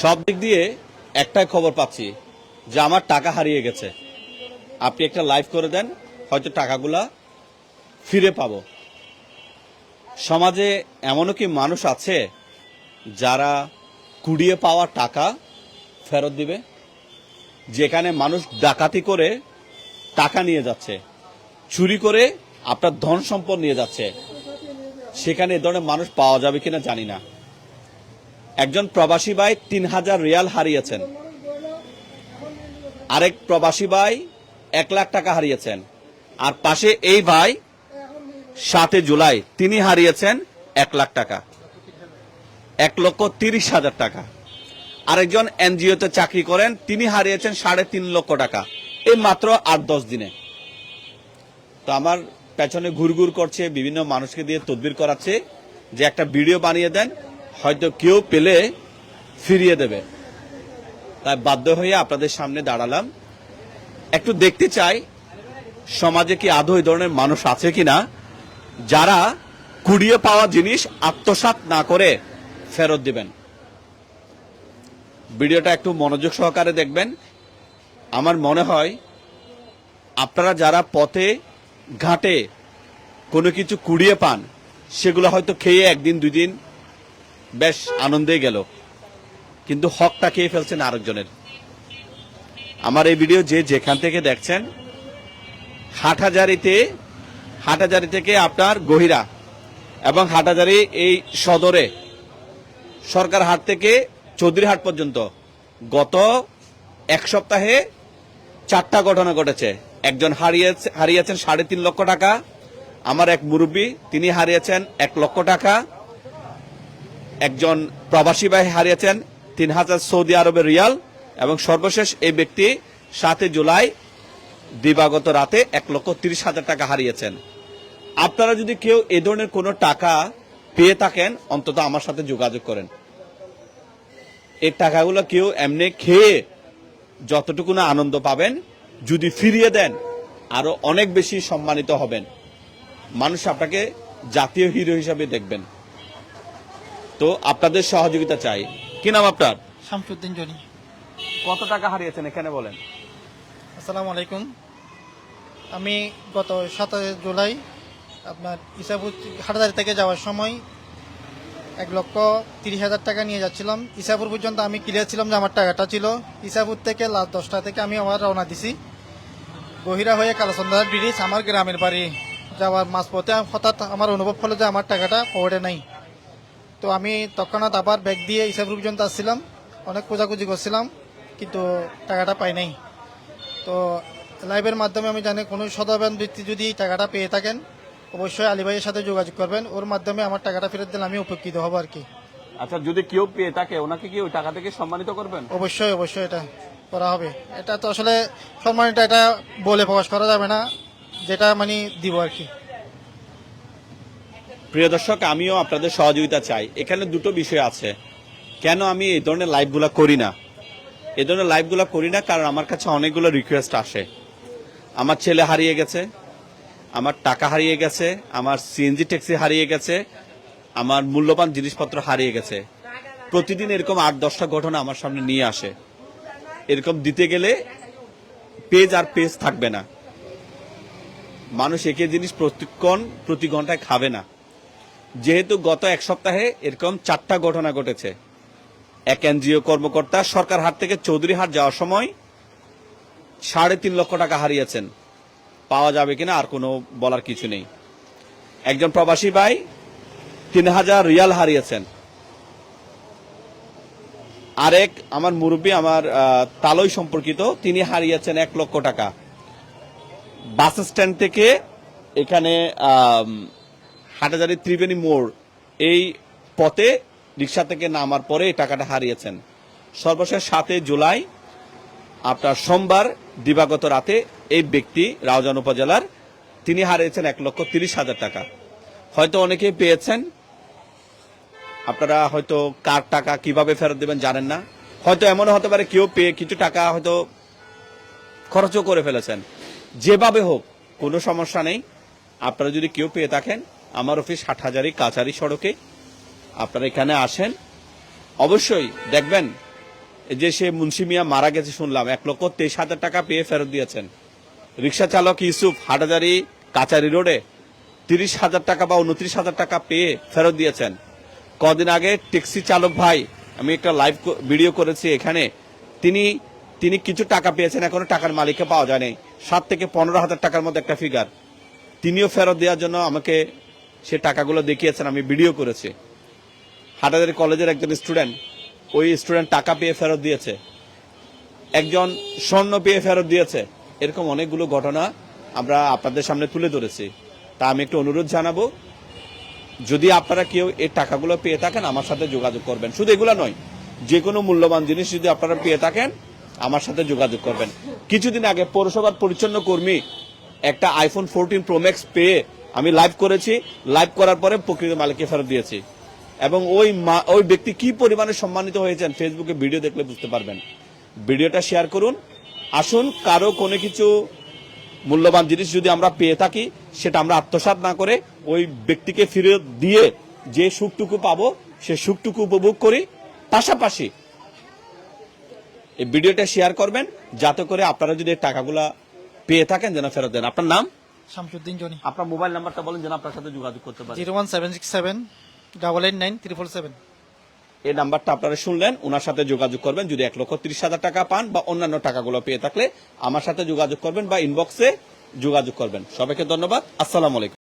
সব দিক দিয়ে একটাই খবর পাচ্ছি যে আমার টাকা হারিয়ে গেছে। আপনি একটা লাইভ করে দেন, হয়তো টাকাগুলা ফিরে পাবো। সমাজে এমনও কি মানুষ আছে যারা কুড়িয়ে পাওয়া টাকা ফেরত দিবে? যেখানে মানুষ ডাকাতি করে টাকা নিয়ে যাচ্ছে, চুরি করে আপনার ধন সম্পদ নিয়ে যাচ্ছে। সেখানে এ ধরনের মানুষ পাওয়া যাবে কিনা জানি না। একজন প্রবাসী ভাই তিন হাজার রিয়াল হারিয়েছেন। আরেক প্রবাসী ভাই এক লাখ টাকা হারিয়েছেন। আর পাশে এই ভাই সাতে জুলাই তিনি হারিয়েছেন এক লাখ টাকা। এক লক্ষ তিরিশ হাজার টাকা। আরেকজন এনজিওতে চাকরি করেন, তিনি হারিয়েছেন সাড়ে তিন লক্ষ টাকা। এই মাত্র আট দশ দিনে। তো আমার পেছনে ঘুরঘুর করছে, বিভিন্ন মানুষকে দিয়ে তদবির করাচ্ছে যে একটা ভিডিও বানিয়ে দেন। হয়তো কেউ পেলে ফিরিয়ে দেবে। তাই বাধ্য হয়ে আপনাদের সামনে দাঁড়ালাম। একটু দেখতে চাই, সমাজে কি আদৌ এই ধরনের মানুষ আছে কি না যারা কুড়িয়ে পাওয়া জিনিস আত্মসাৎ না করে ফেরত দিবেন। ভিডিওটা একটু মনোযোগ সহকারে দেখবেন। আমার মনে হয় আপনারা যারা পথে, ঘাটে কোনো কিছু কুড়িয়ে পান, সেগুলো হয়তো খেয়ে একদিন দুই দিন বেশ আনন্দে গেল। কিন্তু হকটা খেয়ে ফেলছেন আরেকজনের। আমার এই ভিডিও যে যেখান থেকে দেখছেন, হাটহাজারিতে, হাটহাজারি থেকে আপনার গহিরা এবং হাটহাজারি এই সদরে, সরকার হাট থেকে চৌধুরীহাট পর্যন্ত গত এক সপ্তাহে চারটা ঘটনা ঘটেছে। একজন হারিয়েছে হারিয়েছেন সাড়ে তিন লক্ষ টাকা, আমার এক মুরব্বী, তিনি হারিয়েছেন এক লক্ষ টাকা একজন প্রবাসী ভাই হারিয়েছেন তিন হাজার সৌদি আরবের রিয়াল এবং সর্বশেষ এই ব্যক্তি সাতই জুলাই দিবাগত রাতে এক লক্ষ তিরিশ হাজার টাকা হারিয়েছেন। আপনারা যদি কেউ এ ধরনের কোনো টাকা পেয়ে থাকেন, অন্তত আমার সাথে যোগাযোগ করেন। এই টাকাগুলো কেউ এমনি খেয়ে যতটুকু না আনন্দ পাবেন, যদি ফিরিয়ে দেন, আরও অনেক বেশি সম্মানিত হবেন। মানুষ আপনাকে জাতীয় হিরো হিসাবে দেখবেন। তো আপনাদের সহযোগিতা চাই। কি নাম আপনার? শামসুদ্দিন জনি। কত টাকা হারিয়েছেন এখানে বলেন? আসসালামু আলাইকুম। আমি গত সাতাশে জুলাই আপনার ইসাপুর হাটাদারি থেকে যাওয়ার সময় এক লক্ষ তিরিশ হাজার টাকা নিয়ে যাচ্ছিলাম। ইসাপুর পর্যন্ত আমি ক্লিয়ার ছিলাম যে আমার টাকাটা ছিল। ইসাপুর থেকে লাস্ট দশটা থেকে আমি আবার রওনা দিছি। গহিরা হয়ে কালাচন্দ্রা ব্রিজ আমার গ্রামের বাড়ি যাওয়ার মাঝপথে হঠাৎ আমার অনুভব হলো যে আমার টাকাটা পকেটে নাই। তো আমি তৎক্ষণাৎ আবার ব্যাগ দিয়ে ইসাপুর পর্যন্ত আসছিলাম। অনেক খোঁজাখুঁজি করছিলাম কিন্তু টাকাটা পাই নাই। তো লাইভের মাধ্যমে আমি জানি কোনো সদাবেন ব্যক্তি যদি টাকাটা পেয়ে থাকেন অবশ্যই আলী ভাইয়ের সাথে যোগাযোগ করবেন। ওর মাধ্যমে আমার টাকাটা ফেরত দিলে আমি উপকৃত হব আর কি। আচ্ছা যদি কেউ পেয়ে থাকে ওনাকে কি ওই টাকা থেকে সম্মানিত করবেন? অবশ্যই অবশ্যই এটা করা হবে। এটা তো আসলে সম্মানিত এটা বলে প্রকাশ করা যাবে না যেটা মানে দিব আর কি। প্রিয় দর্শক, আমিও আপনাদের সহযোগিতা চাই। এখানে দুটো বিষয় আছে। কেন আমি এই ধরনের লাইভগুলো করি না? এই ধরনের লাইভগুলো করি না কারণ আমার কাছে অনেকগুলো রিকোয়েস্ট আসে। আমার ছেলে হারিয়ে গেছে, আমার টাকা হারিয়ে গেছে, আমার সিএনজি ট্যাক্সি হারিয়ে গেছে, আমার মূল্যবান জিনিসপত্র হারিয়ে গেছে। প্রতিদিন এরকম আট, দশটা ঘটনা আমার সামনে নিয়ে আসে। এরকম দিতে গেলে পেজ আর পেজ থাকবে না। মানুষ একে জিনিস প্রতিক্ষণ প্রতি ঘন্টায় খাবে না। যেহেতু গত এক সপ্তাহে এরকম চারটা ঘটনা ঘটেছে। এক এনজিও কর্মকর্তা সরকার হাট থেকে চৌধুরী হাট যাওয়ার সময় সাড়ে তিন লক্ষ টাকা হারিয়েছেন। পাওয়া যাবে কিনা আর কোনো বলার কিছু নেই। একজন প্রবাসী ভাই তিন হাজার রিয়াল হারিয়েছেন। আরেক আমার মুরব্বী, আমার তালই সম্পর্কিত, তিনি হারিয়েছেন এক লক্ষ টাকা। বাস স্ট্যান্ড থেকে এখানে হাটাজারি ত্রিবেণী মোড়, এই পথে রিক্সা থেকে নামার পরে এই টাকাটা হারিয়েছেন। সর্বশেষ সাতই জুলাই, আপনার সোমবার দিবাগত রাতে এই ব্যক্তি রাউজান উপজেলার, তিনি হারিয়েছেন এক লক্ষ তিরিশ হাজার টাকা। হয়তো অনেকেই পেয়েছেন। আপনারা হয়তো কার টাকা কীভাবে ফেরত দেবেন জানেন না। হয়তো এমন হতে পারে কেউ পেয়ে কিছু টাকা হয়তো খরচও করে ফেলেছেন। যেভাবে হোক, কোনো সমস্যা নেই। আপনারা যদি কেউ পেয়ে থাকেন আমার অফিস ষাট হাজারি কাছারি সড়কে। আপনারা এখানে আসেন। অবশ্যই দেখবেন যে সে মুন্সি মিয়া মারা গেছে শুনলাম, এক লক্ষ তেইশ হাজার টাকা পেয়ে ফেরত দিয়েছেন। রিক্সা চালক ইউসুফ হাটাজারি কাচারি রোডে তিরিশ হাজার টাকা বা উনত্রিশ হাজার টাকা পেয়ে ফেরত দিয়েছেন। কদিন আগে ট্যাক্সি চালক ভাই, আমি একটা লাইভ ভিডিও করেছি এখানে। তিনি তিনি কিছু টাকা পেয়েছেন, এখনও টাকার মালিককে পাওয়া যায়নি। সাত থেকে পনেরো হাজার টাকার মধ্যে একটা ফিগার তিনিও ফেরত দেওয়ার জন্য আমাকে সে টাকাগুলো দেখিয়েছেন, আমি ভিডিও করেছি। হাটাজারি কলেজের একজন স্টুডেন্ট, ওই স্টুডেন্ট টাকা পেয়ে ফেরত দিয়েছে। একজন স্বর্ণ পেয়ে ফেরত দিয়েছে। এরকম অনেকগুলো ঘটনা আমরা আপনাদের সামনে তুলে ধরেছি। তা আমি একটু অনুরোধ জানাব, যদি আপনারা কেউ এই টাকাগুলো পেয়ে থাকেন, আমার সাথে যোগাযোগ করবেন। শুধু এগুলো নয়, যে কোনো মূল্যবান জিনিস যদি আপনারা পেয়ে থাকেন, আমার সাথে যোগাযোগ করবেন। কিছুদিন আগে পৌরসভার পরিচ্ছন্ন কর্মী একটা আইফোন ফোরটিন প্রোম্যাক্স পেয়ে আমি লাইভ করেছি লাইভ করার পরে প্রকৃত মালিককে ফেরত দিয়েছি। এবং ওই ওই ব্যক্তি কি পরিমাণে সম্মানিত হয়েছেন ফেসবুকে ভিডিও দেখলে বুঝতে পারবেন। ভিডিওটা শেয়ার করুন। আসুন, কারও কোনো কিছু মূল্যবান জিনিস যদি আমরা পেয়ে থাকি, সেটা আমরা আত্মসাৎ না করে ওই ব্যক্তিকে ফিরে দিয়ে যে সুখটুকু পাবো, সে সুখটুকু উপভোগ করি। পাশাপাশি এই ভিডিওটা শেয়ার করবেন, যাতে করে আপনারা যদি টাকাগুলা পেয়ে থাকেন, যেন ফেরত দেন। আপনার নাম? শামসুদ্দিন জনি। আপনার মোবাইল নাম্বারটা বলেন যেন আপনার সাথে যোগাযোগ করতে পারেন zero one seven six seven double eight nine triple seven. এই নাম্বারটা আপনারা শুনলেন ওনার সাথে যোগাযোগ করবেন। যদি এক লক্ষ ত্রিশ হাজার টাকা পান বা অন্যান্য টাকাগুলো পেয়ে থাকলে আমার সাথে যোগাযোগ করবেন বা ইনবক্সে যোগাযোগ করবেন। সবাইকে ধন্যবাদ। আসসালামু আলাইকুম।